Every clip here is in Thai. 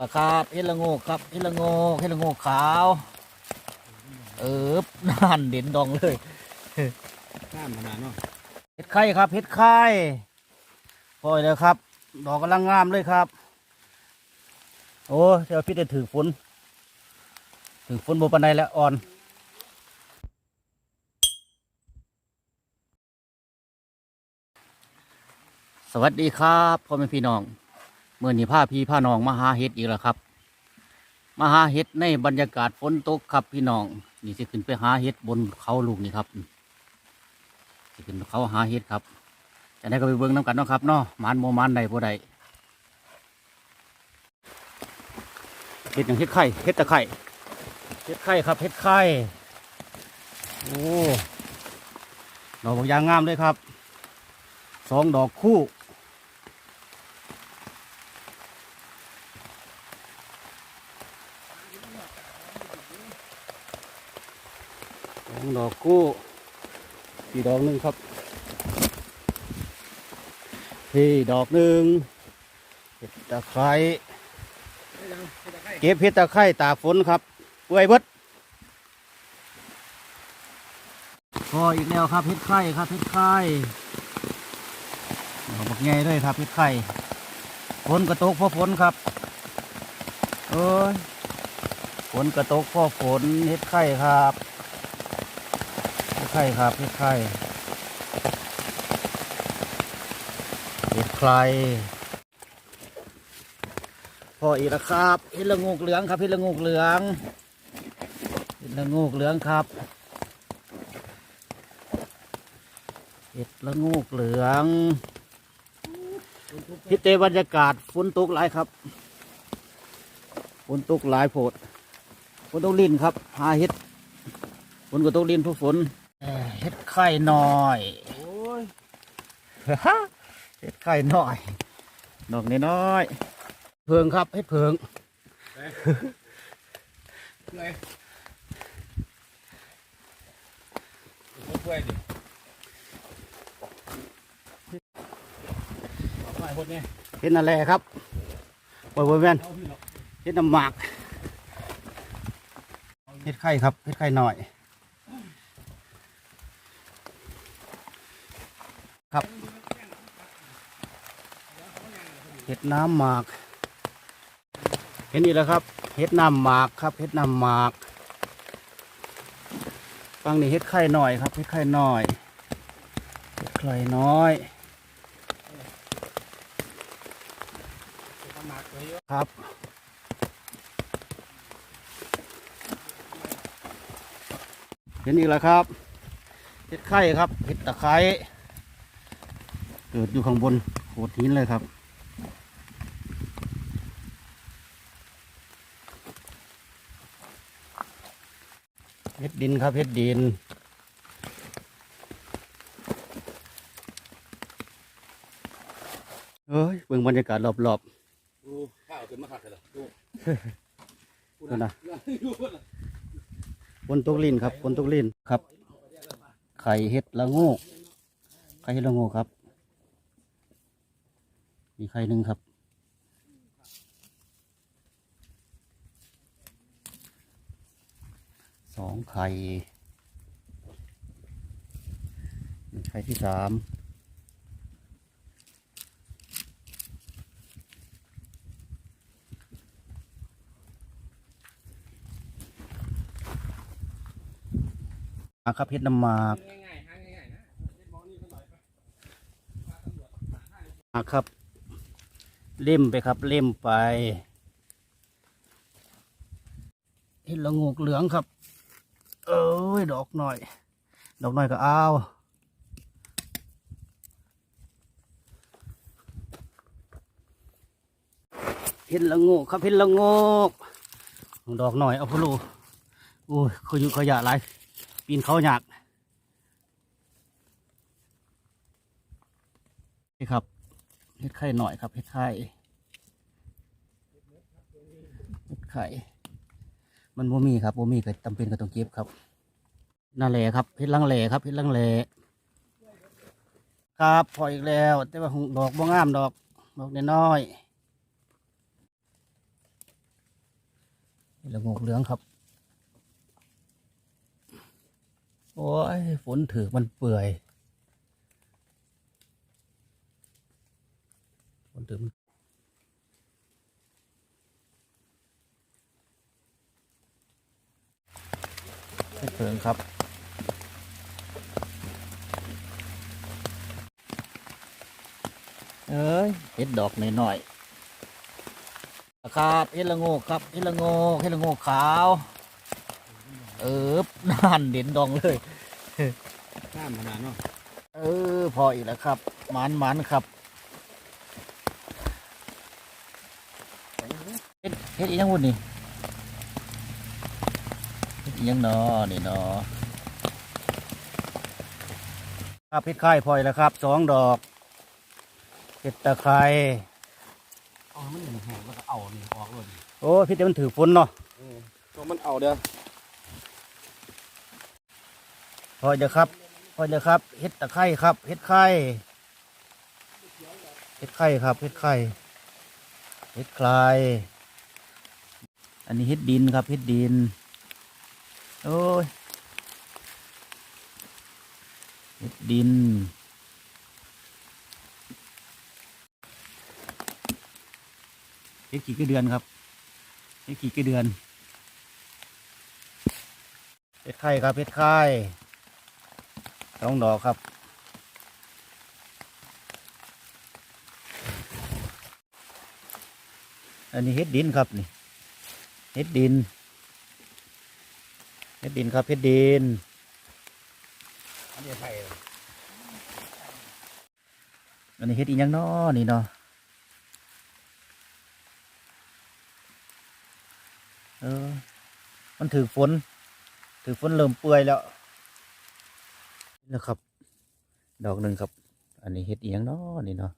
ละครับเฮดละโงกครับเฮดละโงกเฮดละโงกขาว เออนั่นเด่นดองเลยข้ามขนาดเนาะเห็ดไข่ครับเห็ดไข่ปล่อยเลยครับ ดอกกำลังงามเลยครับ โอ้เดี๋ยวพี่จะถือฝนถือฝนบนปันไดแล้วอ่อนสวัสดีครับพ่อแม่พี่น้อง เมื่อนี้พาพี่พานองมาหาเห็ดอีกแล้วครับ มาหาเห็ดในบรรยากาศฝนตกครับพี่น้อง นี่จะขึ้นไปหาเห็ดบนเขาลูกนี่ครับสิขึ้นเขาหาเห็ดครับจะได้ก็ไปเบิ่งน้ำกันนะครับเนาะมันโมมันใดบ่ใดเห็ดอย่างเห็ดไข่เห็ดตะไคร่เห็ดไข่ครับเห็ดไข่โอ้ดอกบางยางงามเลยครับสองดอกคู่ ดอกคู่พี่ดอกหนึ่งครับพี่ดอกหนึ่งเห็ดตะไคร้เก็บเห็ดตะไคร้ตากฝนครับเปื่อยเบิดพออีกแล้วครับเห็ดไข่ครับเห็ดไข่ดอกบักใหญ่ด้วยครับเห็ดไข่ฝนกระตกพราะฝนครับเอ้ยฝนกระตกพราะฝนเห็ดไข่ครับ ข่ครับเห็ดไข่เห็ดไข่พออีกแล้วครับเห็ดละงูกเหลืองครับเห็ดละงูกเหลืองเห็ดละงูกเหลืองครับเห็ดละงูกเหลืองเห็ดเตบรรยากาศฝนตกหลายครับฝนตกหลายโพดฝนตกลิ้นครับหาเห็ดฝนก็ตกดินทุกฝน เอ่อเฮ็ดไข่หน่อยโอ้ยเฮ็ดไข่หน่อยดอกน้อยๆเพิงครับเฮ็ดเพิงไงเพื่อนดิเอาไปหมดเนี่ยเฮ็ดนั่นแหละครับบอยบอยแม่นเอาพี่หรอกเฮ็ดน้ำหมากเฮ็ดไข่ครับเฮ็ดไข่หน่อย ครับ เฮ็ดน้ำหมาก เห็นนี่แล้วครับเฮ็ดน้ำหมากครับเฮ็ดน้ำหมากฟังนี่เฮ็ดไข่หน่อยครับเฮ็ดไข่หน่อยเฮ็ดไข่น้อยหนักเลยครับเห็นอีกแล้วครับ เห็ดไข่ครับ เห็ดตะไคร้ เกิดอยู่ข้างบนโขดหินเลยครับ เห็ดดินครับเห็ดดิน เอ้ยเบิ่งบรรยากาศรอบดูข้าวขึ้นมาขัดเลยเหรอดูๆนั่นนะดูนะบนตุกลินครับบนตุกลินครับ ไข่เห็ดละโงูไข่เห็ดละโงูครับ มีไข่หนึ่งครับ สองไข่ไข่ที่สามครับเห็ดน้ำหมากง่าครับ เล่มไปครับเล่มไปเห็ดละโงกเหลืองครับ ย ดอกหน่อย ดอกหน่อยก็เอาเห็ดละงกครับเห็ดละงกดอกหน่อยเอาพลูโอ้ยขยุขยะหลายปีนเขาหยากนี่ครับเห็ดไข่หน่อยครับเห็ดไข่เห็ดไข่มันบ่มีครับบ่มีก็จำเป็นก็ต้องเก็บครับ นั่นแหละครับเห็ดลังแหล่ครับเห็ดลังแหล่ครับพออีกแล้ว แต่ว่าดอกบ่งามดอกดอกน้อยละงกเหลืองครับ โอ้ยฝนถือมันเปื่อยฝนถือมันเฮ็ดเพิงครับ อ้ยเฮ็ดดอกหน่อยๆครับเฮ็ดละโงกครับเฮ็ดละโงกเฮ็ดละโงกขาว เออนั่นเด่นดองเลยข้ามขนาดเนาะเออ พออีกแล้วครับหมันหมันครับเฮ็ดเฮ็ดอีกยังวุ่นนี่เฮ็ดอีกยังเนอนี่เนอครับเฮ็ดไข่พออีกแล้วครับสองดอก เฮ็ดตะไคร้อ๋อมันหนึ่งแห้งแล้วก็เอานี่ออกเลยโอ้พี่เดี๋ยวมันถือฝนเนาะตัวมันเอาเด้อพอเดี๋ยวครับพอเดี๋ยวครับเฮ็ดตะไคร้ครับเฮ็ดไข่เฮ็ดไข่ครับเฮ็ดไข่เฮ็ดคลายอันนี้เฮ็ดดินครับเฮ็ดดินโอ้ยเฮ็ดดิน เฮ็ดกี่กี่เดือนครับเฮ็ดกี่กี่เดือนเฮ็ดไข่ครับเฮ็ดไข่สองดอกครับอันนี้เฮ็ดดินครับนี่เฮ็ดดินเฮ็ดดินครับเฮ็ดดินอันนี้ไผ่อันนี้เฮ็ดอีหยังน้อนี่เนาะ เออ มันถือฝน ถือฝนเริ่มเปื่อยแล้วนะครับ ดอกหนึ่งครับ อันนี้เฮ็ดเอียังน้อนี่เนาะ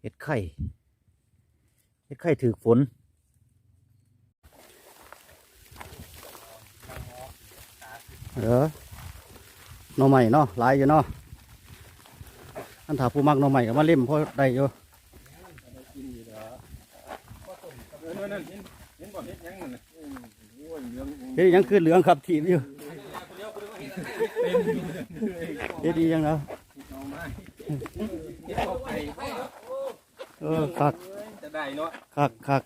เฮ็ดไข่เฮ็ดไข่ถือฝนเออหน่อใหม่เนาะลายอยู่เนาะ อันถาผู้มักน่องใหม่ก็มาเล่มพอได้อยู่เด้อเออนั่นเห็นเห็นบ่เห็นยังนั่นน่ะโอ้ยเหลืองเฮ็ดหยังคือเหลืองครับทีมอยู่เฮ็ดดียังเนาะเออคักจะได้เนาะคักคัก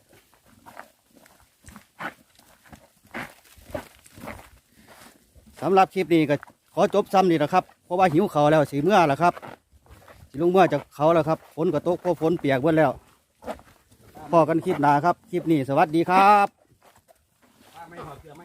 สำหรับคลิปนี้ก็ขอจบซ้ำนี่แหละครับ เพราะว่าหิวเขาแล้วสีเมื่อแล้วครับ ลุงเมื่อจากเขาแล้วครับฝนก็ตกเพอฝนเปียกเบิดแล้วพอกันคลิปหนาครับ คลิปนี้สวัสดีครับ